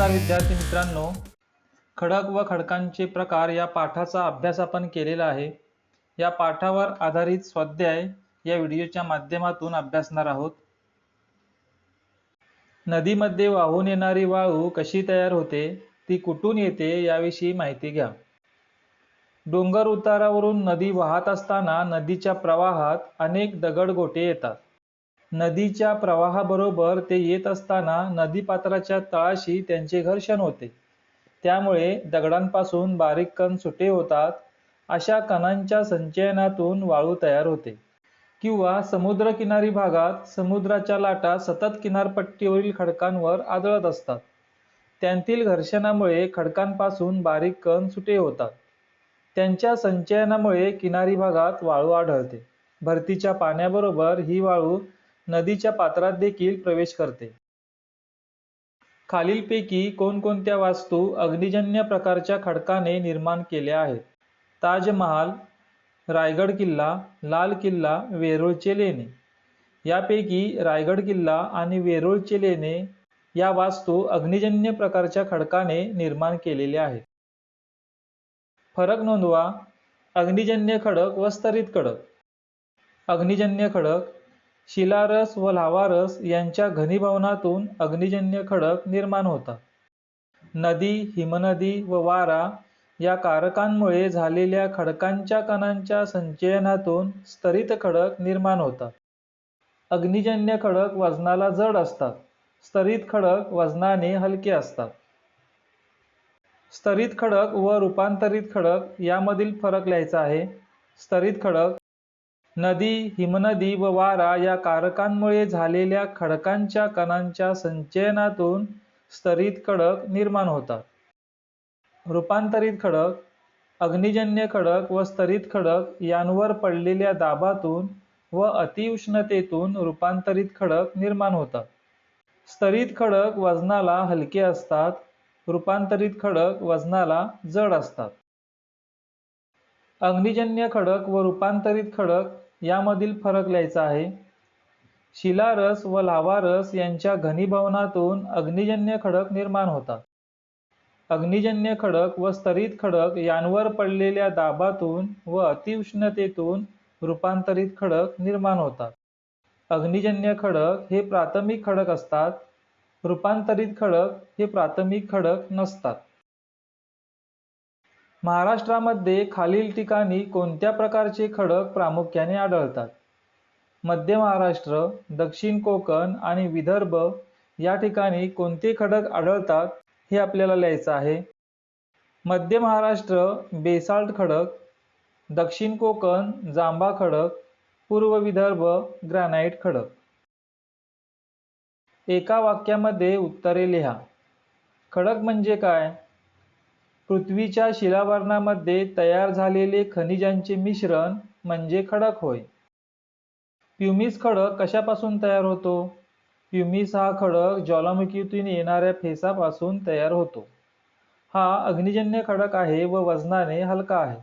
नमस्कार विद्यार्थी मित्रांनो. खडक व खडकांचे प्रकार या पाठाचा अभ्यास आपण केलेला आहे. या पाठावर आधारित स्वाध्याय या व्हिडिओच्या माध्यमातून अभ्यासणार आहोत. नदीमध्ये वाहून येणारी वाळू कशी तयार होते ती कुठून येते याविषयी माहिती घ्या. डोंगर उतारावरून नदी वाहत असताना नदीच्या प्रवाहात अनेक दगडगोटे येतात. नदीच्या प्रवाहाबरोबर ते येत असताना नदीपात्राच्या तळाशी त्यांचे घर्षण होते. त्यामुळे दगडांपासून बारीक कण सुटे होतात अशा कणांच्या संचयनातून वाळू तयार होते. किंवा समुद्रकिनारी भागात समुद्राच्या लाटा सतत किनारपट्टीवरील खडकांवर आदळत असतात. त्यांतील घर्षणामुळे खडकांपासून बारीक कण सुटे होतात. त्यांच्या संचयनामुळे किनारी भागात वाळू आढळते. भरतीच्या पाण्याबरोबर ही वाळू नदीच्या पात्रात देखील प्रवेश करते. खालीलपैकी कोणकोणत्या वास्तू अग्निजन्य प्रकारच्या खडकाने निर्माण केल्या आहेत? ताजमहाल रायगड किल्ला लाल किल्ला वेरूळचे लेणे यापैकी रायगड किल्ला आणि वेरूळचे लेणे या वास्तू अग्निजन्य प्रकारच्या खडकाने निर्माण केलेल्या आहेत. फरक नोंदवा. अग्निजन्य खडक व स्तरित खडक. अग्निजन्य खडक शिलारस व लावारस यांच्या घनीभवनातून अग्निजन्य खडक निर्माण होतात. नदी हिमनदी व वारा या कारकांमुळे झालेल्या खडकांच्या कणांच्या संचयनातून स्तरित खडक निर्माण होतात. अग्निजन्य खडक वजनाला जड असतात. स्तरित खडक वजनाने हलके असतात. स्तरित खडक व रूपांतरित खडक यामधील फरक लिहायचा आहे. स्तरित खडक नदी हिमनदी व वारा या कारकांमुळे झालेल्या खडकांच्या कणांच्या संचयनातून स्तरित खडक निर्माण होतात. रूपांतरित खडक अग्निजन्य खडक व स्तरित खडक यांवर पडलेल्या दाबातून व अतिउष्णतेतून रूपांतरित खडक निर्माण होतात. स्तरित खडक वजनाला हलके असतात रूपांतरित खडक वजनाला जड असतात. अग्निजन्य खडक व रूपांतरित खडक यामधील फरक लिहायचा आहे. शिलारस व लावारस यांच्या घनीभवनातून अग्निजन्य खडक निर्माण होतात. अग्निजन्य खडक व स्तरित खडक यांवर पडलेल्या दाबातून व अतिउष्णतेतून रूपांतरित खडक निर्माण होतात. अग्निजन्य खडक हे प्राथमिक खडक असतात. रूपांतरित खडक हे प्राथमिक खडक नसतात. महाराष्ट्रामध्ये खालील ठिकाणी कोणत्या प्रकारचे खडक प्रामुख्याने आढळतात? मध्य महाराष्ट्र दक्षिण कोकण आणि विदर्भ या ठिकाणी कोणते खडक आढळतात हे आपल्याला लिहायचं आहे? मध्य महाराष्ट्र बेसाल्ट खडक दक्षिण कोकण जांभा खडक पूर्व विदर्भ ग्रॅनाइट खडक. एका वाक्यामध्ये उत्तरे लिहा. खडक म्हणजे काय? पृथ्वीच्या शिलावरणामध्ये तयार झालेले खनिजांचे मिश्रण म्हणजे खडक होय. प्युमिस खडक कशापासून तयार होतो? प्युमिस हा खडक ज्वालामुखीतून येणाऱ्या फेसापासून तयार होतो. हा अग्निजन्य खडक आहे व वजनाने हलका आहे.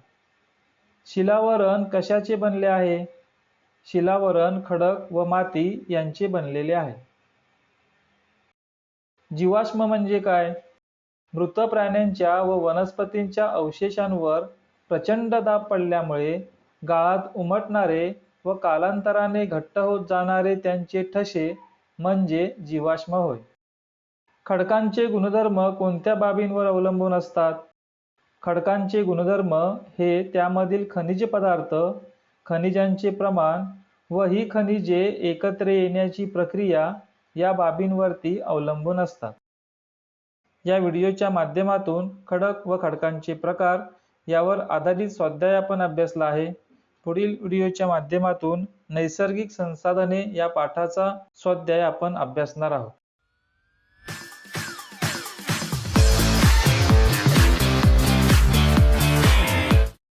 शिलावरण कशाचे बनले आहे? शिलावरण खडक व माती यांचे बनलेले आहे. जीवाश्म म्हणजे काय? मृत प्राण्यांच्या व वनस्पतींच्या अवशेषांवर प्रचंड दाब पडल्यामुळे गाळात उमटणारे व कालांतराने घट्ट होत जाणारे त्यांचे ठसे म्हणजे जीवाश्म होय. खडकांचे गुणधर्म कोणत्या बाबींवर अवलंबून असतात? खडकांचे गुणधर्म हे त्यामधील खनिज पदार्थ खनिजांचे प्रमाण व ही खनिजे एकत्र येण्याची प्रक्रिया या बाबींवरती अवलंबून असतात. या व्हिडिओच्या माध्यमातून खडक व खडकांचे प्रकार यावर आधारित स्वाध्याय आपण अभ्यासला आहे. पुढील व्हिडिओच्या माध्यमातून नैसर्गिक संसाधने या पाठाचा स्वाध्याय आपण अभ्यासणार आहोत.